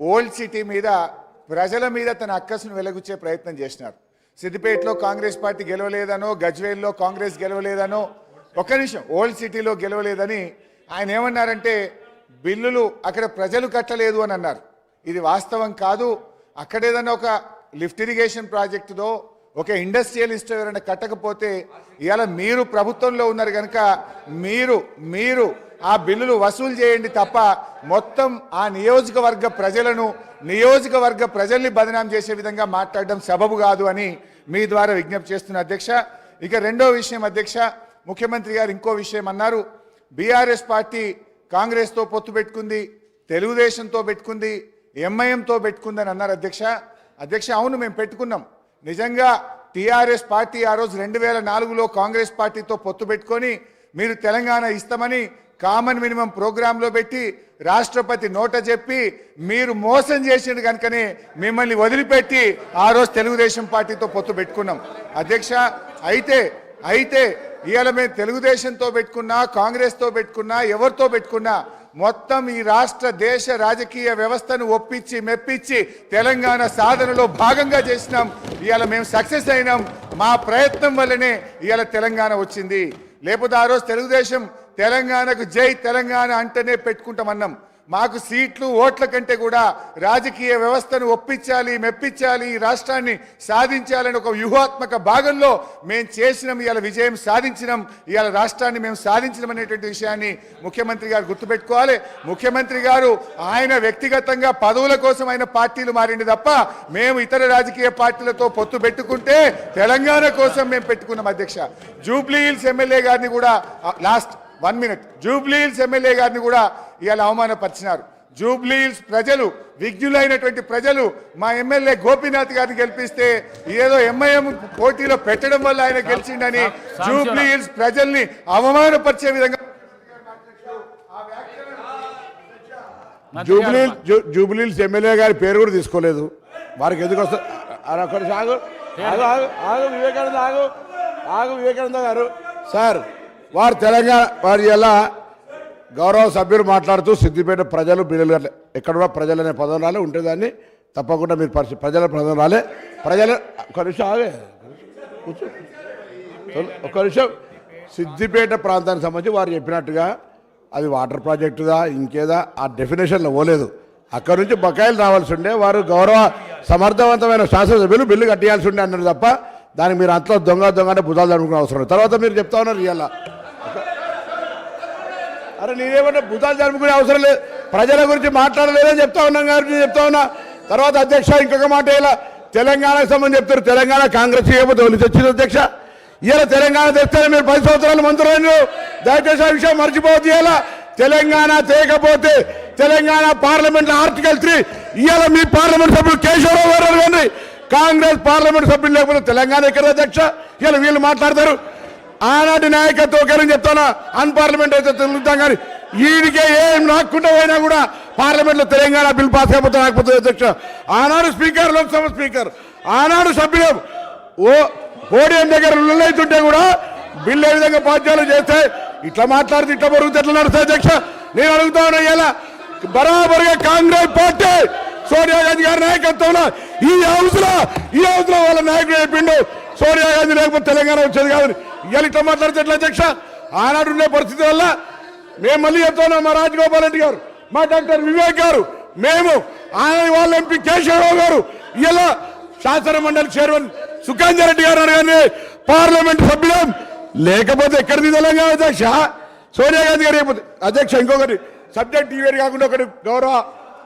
Old city మీద ప్రజల మీద తన అక్కసును వెలగుచ్చే ప్రయత్నం చేసినారు. సిద్దిపేటలో కాంగ్రెస్ పార్టీ గెలవలేదనో గజ్వేల్లో కాంగ్రెస్ గెలవలేదనో ఒక్క నిమిషం ఓల్డ్ సిటీలో గెలవలేదని ఆయన ఏమన్నారంటే బిల్లులు అక్కడ ప్రజలు కట్టలేదు అని అన్నారు. ఇది వాస్తవం కాదు. అక్కడ ఏదైనా ఒక లిఫ్ట్ ఇరిగేషన్ ప్రాజెక్టుదో ఒక ఇండస్ట్రియలిస్ట్ ఎవరైనా కట్టకపోతే ఇవాళ మీరు ప్రభుత్వంలో ఉన్నారు కనుక మీరు మీరు ఆ బిల్లులు వసూలు చేయండి తప్ప మొత్తం ఆ నియోజకవర్గ ప్రజలను నియోజకవర్గ ప్రజల్ని బదనాం చేసే విధంగా మాట్లాడడం సబబు కాదు అని మీ ద్వారా విజ్ఞప్తి చేస్తున్న అధ్యక్ష. ఇక రెండో విషయం అధ్యక్ష ముఖ్యమంత్రి గారు ఇంకో విషయం అన్నారు. బీఆర్ఎస్ పార్టీ కాంగ్రెస్తో పొత్తు పెట్టుకుంది తెలుగుదేశంతో పెట్టుకుంది ఎంఐఎంతో పెట్టుకుందని అన్నారు అధ్యక్ష. అధ్యక్ష అవును మేము పెట్టుకున్నాం. నిజంగా టీఆర్ఎస్ పార్టీ ఆ రోజు రెండు వేల నాలుగులో కాంగ్రెస్ పార్టీతో పొత్తు పెట్టుకొని మీరు తెలంగాణ ఇస్తామని కామన్ మినిమం ప్రోగ్రాంలో పెట్టి రాష్ట్రపతి నోట చెప్పి మీరు మోసం చేసిండు కనుకనే మిమ్మల్ని వదిలిపెట్టి ఆ రోజు తెలుగుదేశం పార్టీతో పొత్తు పెట్టుకున్నాం. అధ్యక్ష అయితే అయితే ఇవాళ మేము తెలుగుదేశంతో పెట్టుకున్నా కాంగ్రెస్తో పెట్టుకున్నా ఎవరితో పెట్టుకున్నా మొత్తం ఈ రాష్ట్ర దేశ రాజకీయ వ్యవస్థను ఒప్పించి మెప్పించి తెలంగాణ సాధనలో భాగంగా చేసినాం. ఇవాళ మేము సక్సెస్ అయినాం. మా ప్రయత్నం వల్లనే ఇవాళ తెలంగాణ వచ్చింది. లేకపోతే ఆ రోజు తెలుగుదేశం తెలంగాణకు జై తెలంగాణ అంటేనే పెట్టుకుంటామన్నాం. మాకు సీట్లు ఓట్ల కంటే కూడా రాజకీయ వ్యవస్థను ఒప్పించాలి మెప్పించాలి ఈ రాష్ట్రాన్ని సాధించాలని ఒక వ్యూహాత్మక భాగంలో మేము చేసినాం ఇవాళ విజయం సాధించినాం ఇవాళ రాష్ట్రాన్ని మేము సాధించడం అనేటువంటి విషయాన్ని ముఖ్యమంత్రి గారు గుర్తుపెట్టుకోవాలి. ముఖ్యమంత్రి గారు ఆయన వ్యక్తిగతంగా పదవుల కోసం ఆయన పార్టీలు మారింది తప్ప మేము ఇతర రాజకీయ పార్టీలతో పొత్తు పెట్టుకుంటే తెలంగాణ కోసం మేము పెట్టుకున్నాం అధ్యక్ష. జూబ్లీ హిల్స్ ఎమ్మెల్యే గారిని కూడా last one minute. Jubilee Hills MLA గారిని కూడా ఇవాళ అవమానపరిచినారు. జూబ్లీ హిల్స్ ప్రజలు విజ్ఞులైనటువంటి ప్రజలు మా ఎమ్మెల్యే గోపీనాథ్ గారిని గెలిపిస్తే ఏదో ఎంఐఎం పోటీలో పెట్టడం వల్ల ఆయన గెలిచిండని జూబ్లీ హిల్స్ ప్రజల్ని అవమానపరిచే విధంగా జూబ్లీ జూ- జూబ్లీహిల్స్ ఎమ్మెల్యే గారి పేరు కూడా తీసుకోలేదు. వారికి ఎందుకు ఆగు. ఆగు ఆగు ఆగు వివేకానంద ఆగు. ఆగు వివేకానంద గారు. సార్ వారు తెలంగాణ వారి ఎలా గౌరవ సభ్యులు మాట్లాడుతూ సిద్దిపేట ప్రజలు బిడ్డలు ఎక్కడ కూడా ప్రజలు అనే పదం రాలే ఉంటుందని తప్పకుండా మీరు పరిస్థితి ప్రజల పదం రాలే. ప్రజలు ఒక నిమిషం ఆగే. కూర్చో. నిమిషం. సిద్దిపేట ప్రాంతానికి సంబంధించి వారు చెప్పినట్టుగా అది వాటర్ ప్రాజెక్టుదా ఇంకేదా ఆ డెఫినేషన్లో పోలేదు. అక్కడ నుంచి బకాయిలు రావాల్సి ఉండే వారు గౌరవ సమర్థవంతమైన శాసనసభ్యులు బిల్లు కట్టేయాల్సి ఉండే అన్నారు తప్ప దానికి మీరు అంతలో దొంగ దొంగ అంటే బుధాలు అనుకునే అవసరం తర్వాత మీరు చెప్తా ఉన్నారు ఇవాళ అరే నేనేమన్నా భూతాలు జరుపుకునే అవసరం లేదు. ప్రజల గురించి మాట్లాడలేదని చెప్తా ఉన్నాం గారు నేను చెప్తా ఉన్నా. తర్వాత అధ్యక్ష ఇంకొక మాట ఇలా తెలంగాణకు సంబంధించి చెప్తారు. తెలంగాణ కాంగ్రెస్ చేయకపోతే వాళ్ళు తెచ్చింది అధ్యక్ష. ఇలా తెలంగాణ తెస్తే మీరు పది సంవత్సరాలు మంత్రులు దయచేసి ఆ విషయం మర్చిపోవద్దు ఇలా తెలంగాణ తేకపోతే తెలంగాణ పార్లమెంట్ ఆర్టికల్ త్రీ ఇవాళ మీ పార్లమెంట్ సభ్యులు కేశవరావు గారు కానీ కాంగ్రెస్ పార్లమెంట్ సభ్యులు లేకపోతే తెలంగాణ ఎక్కడ అధ్యక్ష? ఇలా వీళ్ళు మాట్లాడతారు. ఆనాటి నాయకత్వం ఒకరని చెప్తానా? అన్పార్లమెంట్ అయితే తిరుగుతాం కానీ వీడికే ఏం రాకుండా పోయినా కూడా పార్లమెంట్లో తెలంగాణ బిల్ పాస్ అయిపోతే రాకపోతే అధ్యక్ష. ఆనాడు స్పీకర్ లోక్సభ స్పీకర్ ఆనాడు సభ్యులు. ఓ పోడియం దగ్గర లొల్లైతుంటే కూడా బిల్లు ఏ విధంగా పాఠ్యాలు చేస్తే ఇట్లా మాట్లాడితే ఇట్లా బరుగుతే ఎట్లా నడుస్తాయి అధ్యక్ష? నేను అడుగుతా ఉన్నా ఇలా బరాబరుగా కాంగ్రెస్ పార్టీ సోనియా గాంధీ గారి నాయకత్వంలో ఈ హౌస్లో ఈ హౌస్లో వాళ్ళ నాయకుడు చెప్పిండు సోనియా గాంధీ లేకపోతే తెలంగాణ వచ్చేది కాదు ఇవాళ ఇట్లా మాట్లాడితే ఎట్లా అధ్యక్ష? ఆనాడు ఉండే పరిస్థితి వల్ల మేము మళ్ళీ చెప్తున్నాం మా రాజగోపాల్ రెడ్డి గారు మా డాక్టర్ వివేక్ గారు మేము ఆయన వాళ్ళ ఎంపీ కేశవరావు గారు ఇలా శాసనమండలి చైర్మన్ సుఖాంజ రెడ్డి గారు కానీ పార్లమెంట్ సభ్యులం. లేకపోతే ఎక్కడిది తెలంగాణ అధ్యక్ష? సోనియా గాంధీ గారు లేకపోతే అధ్యక్ష ఇంకొకటి సబ్జెక్ట్ ఈవేరు కాకుండా ఒకటి గౌరవ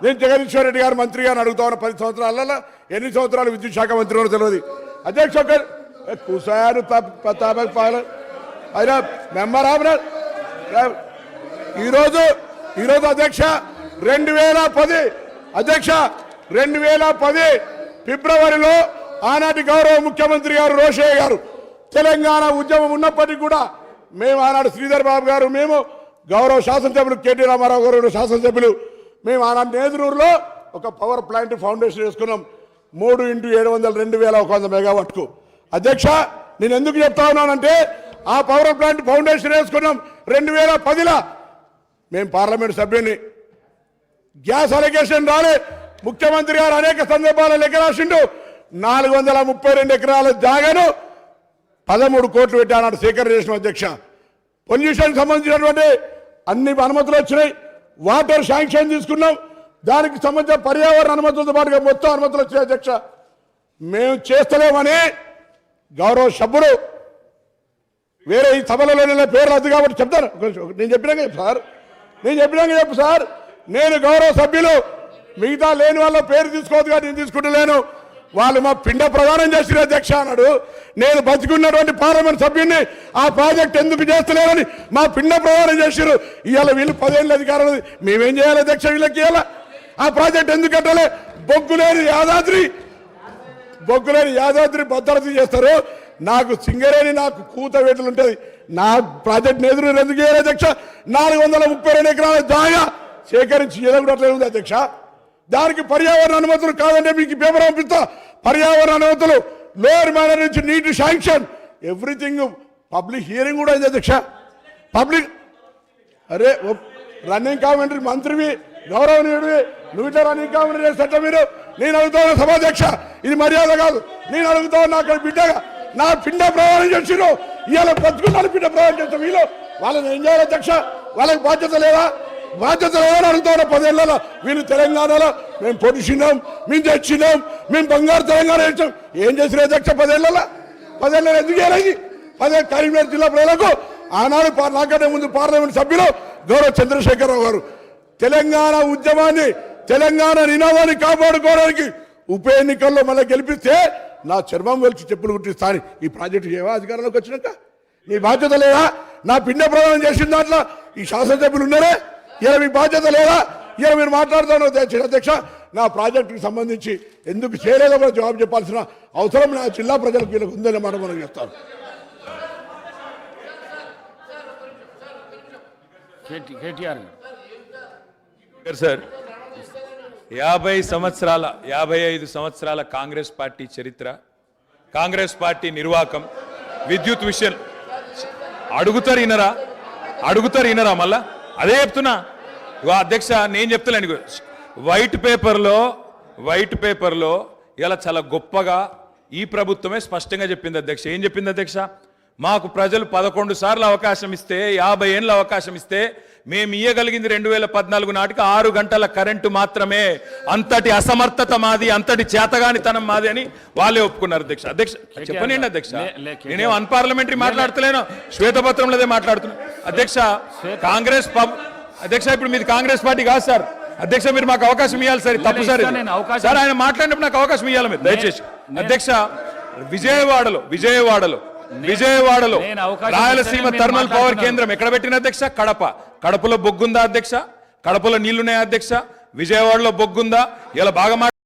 నేను జగదీశ్వర్ రెడ్డి గారు మంత్రి గారిని అడుగుతా ఉన్న పది సంవత్సరాలలో ఎన్ని సంవత్సరాలు విద్యుత్ శాఖ మంత్రి ఉన్నారో తెలియదు. అధ్యక్ష ఒకరు కుసారు తాపక్ పాలన అయినా మెంబర్ ఆఫ్ ఈరోజు ఈరోజు అధ్యక్ష రెండు వేల పది అధ్యక్ష రెండు వేల పది ఫిబ్రవరిలో ఆనాటి గౌరవ ముఖ్యమంత్రి గారు రోషయ్య గారు తెలంగాణ ఉద్యమం ఉన్నప్పటికీ కూడా మేము ఆనాడు శ్రీధర్ బాబు గారు మేము గౌరవ శాసనసభ్యులు కేటీ రామారావు గారు శాసనసభ్యులు. మేము ఆనాడు నేదురూరులో ఒక పవర్ ప్లాంట్ ఫౌండేషన్ వేసుకున్నాం. మూడు ఇంటూ ఏడు వందల రెండు వేల ఒక వంద మెగావాట్కు. అధ్యక్ష నేను ఎందుకు చెప్తా ఉన్నానంటే ఆ పవర్ ప్లాంట్ ఫౌండేషన్ వేసుకున్నాం. రెండు వేల పదిలో మేము పార్లమెంట్ సభ్యుని. గ్యాస్ అలిగేషన్ రాలే. ముఖ్యమంత్రి గారు అనేక సందర్భాలు లెక్క రాసిండు. నాలుగు వందల ముప్పై రెండు ఎకరాల జాగాను పదమూడు కోట్లు పెట్టాడు సేకరణ చేసిన అధ్యక్ష. పొల్యూషన్ సంబంధించినటువంటి అన్ని అనుమతులు వచ్చినాయి. వాటర్ శాంక్షన్ తీసుకున్నాం. దానికి సంబంధించిన పర్యావరణ అనుమతులతో పాటుగా మొత్తం అనుమతులు వచ్చినాయి అధ్యక్ష. మేము చేస్తలేమని గౌరవ సభ్యులు వేరే ఈ సభలలో నిన్న పేరు రద్దు కాబట్టి చెప్తాను. నేను చెప్పినాక చెప్పు సార్. నేను చెప్పినాక చెప్పు సార్. నేను గౌరవ సభ్యులు మిగతా లేని వాళ్ళ పేరు తీసుకోవద్దు కానీ నేను తీసుకుంటలేను. వాళ్ళు మా పిండ ప్రదానం చేసిన అధ్యక్ష అన్నాడు. నేను బతికున్నటువంటి పార్లమెంట్ సభ్యుడిని ఆ ప్రాజెక్ట్ ఎందుకు చేస్తలేరని మా పిండ ప్రదానం చేసారు ఇవాళ వీళ్ళు పదేళ్ళ అధికారం మేమేం చేయాలి అధ్యక్ష వీళ్ళకి ఇవ్వాలి ఆ ప్రాజెక్ట్ ఎందుకు కట్టాలి? బొగ్గులేని యాదాద్రి బొగ్గులేని యాదాద్రి భద్రత చేస్తారు? నాకు సింగరేణి నాకు కూత వేటలు ఉంటుంది నా ప్రాజెక్ట్ ఎదురు ఎందుకు చేయాలి అధ్యక్ష? నాలుగు వందల ముప్పై రెండు ఎకరాల జాగా సేకరించి ఎదగడట్లే ఉంది అధ్యక్ష. దానికి పర్యావరణ అనుమతులు కాదంటే మీకు పేపర్ పంపిస్తా. పర్యావరణ అనుమతులు లోయర్ మేనర్ నుంచి నీటి శాంక్షన్. ఎవ్రీథింగ్ పబ్లిక్ హియరింగ్ కూడా అయింది అధ్యక్ష. పబ్లిక్ అరే రన్నింగ్ కామెంటరీ మంత్రివి గౌరవనీయుడివి నువ్వు రన్నింగ్ కామెంటరీ చేసేట మీరు? నేను అడుగుతాను సభాధ్యక్ష ఇది మర్యాద కాదు. నేను అడుగుతాను అక్కడ బిడ్డగా నా పిండ ప్రయాణం చేసిరు ఇవాళ బతుకున్నాను పిండ ప్రయాణం చేసిన వీళ్ళు వాళ్ళని ఏం చేయాలి అధ్యక్ష? వాళ్ళకి బాధ్యత లేదా? బాధ్యత లేదని అడుగుతాను పదేళ్ళలో వీళ్ళు తెలంగాణలో మేము పొడిచినాం మేము తెచ్చినాం మేము బంగారు తెలంగాణ ఇచ్చాం ఏం చేసిన అధ్యక్ష పదేళ్ళలో? పదేళ్ళలో ఎందుకు చేయాలి పదే కరీంనగర్ జిల్లా ప్రజలకు ఆనాడు నాకంటే ముందు పార్లమెంట్ సభ్యులు గౌరవ చంద్రశేఖరరావు గారు. తెలంగాణ ఉద్యమాన్ని తెలంగాణ నినాదాన్ని కాపాడుకోవడానికి ఉప ఎన్నికల్లో మళ్ళీ గెలిపిస్తే నా చర్మం వెలిచి చెప్పులు కుట్టిస్తా అని ఈ ప్రాజెక్టు ఏవా అధికారంలోకి వచ్చినాక నీ బాధ్యత లేదా నా పిండ ప్రదానం చేసిన దాంట్లో ఈ శాసనసభ్యులు ఉన్నారే ఇలా మీ బాధ్యత లేదా ఇలా మీరు మాట్లాడుతాను అధ్యక్ష నా ప్రాజెక్టుకి సంబంధించి ఎందుకు చేయలేదో కూడా జవాబు చెప్పాల్సిన అవసరం నా జిల్లా ప్రజలకు వీళ్ళకి ఉందని మాట మనం చెప్తాను కేటీఆర్ సార్ యాభై సంవత్సరాల యాభై ఐదు సంవత్సరాల కాంగ్రెస్ పార్టీ చరిత్ర కాంగ్రెస్ పార్టీ నిర్వాకం విద్యుత్ విషయం. అడుగుతారు ఇనరా అడుగుతారు ఇనరా మళ్ళా? అదే చెప్తున్నా. ఇగో అధ్యక్ష నేను చెప్తలేను వైట్ పేపర్లో వైట్ పేపర్లో ఇలా చాలా గొప్పగా ఈ ప్రభుత్వమే స్పష్టంగా చెప్పింది అధ్యక్ష. ఏం చెప్పింది అధ్యక్ష? మాకు ప్రజలు పదకొండు సార్లు అవకాశం ఇస్తే యాభై ఏళ్ళ అవకాశం ఇస్తే మేము ఇయ్యగలిగింది రెండు వేల పద్నాలుగు నాటికి ఆరు గంటల కరెంటు మాత్రమే. అంతటి అసమర్థత మాది అంతటి చేతగానితనం మాది అని వాళ్ళే ఒప్పుకున్నారు అధ్యక్ష. అధ్యక్ష చెప్పనండి అధ్యక్ష. నేనేం అన్పార్లమెంటరీ మాట్లాడతలేను? శ్వేతపత్రంలోదే మాట్లాడుతున్నా. అధ్యక్ష కాంగ్రెస్ అధ్యక్ష ఇప్పుడు మీది కాంగ్రెస్ పార్టీ కాదు సార్. అధ్యక్ష మీరు మాకు అవకాశం ఇవ్వాలి సార్ తప్పు సార్. సార్ ఆయన మాట్లాడినప్పుడు నాకు అవకాశం ఇవ్వాలి మీరు దయచేసి. అధ్యక్ష విజయవాడలో విజయవాడలో విజయవాడలో రాయలసీమ థర్మల్ పవర్. కేంద్రం ఎక్కడ పెట్టిన అధ్యక్ష? కడప. కడపలో బొగ్గుందా అధ్యక్ష? కడపలో నీళ్ళున్నాయా అధ్యక్ష? విజయవాడలో బొగ్గుందా? ఇలా బాగా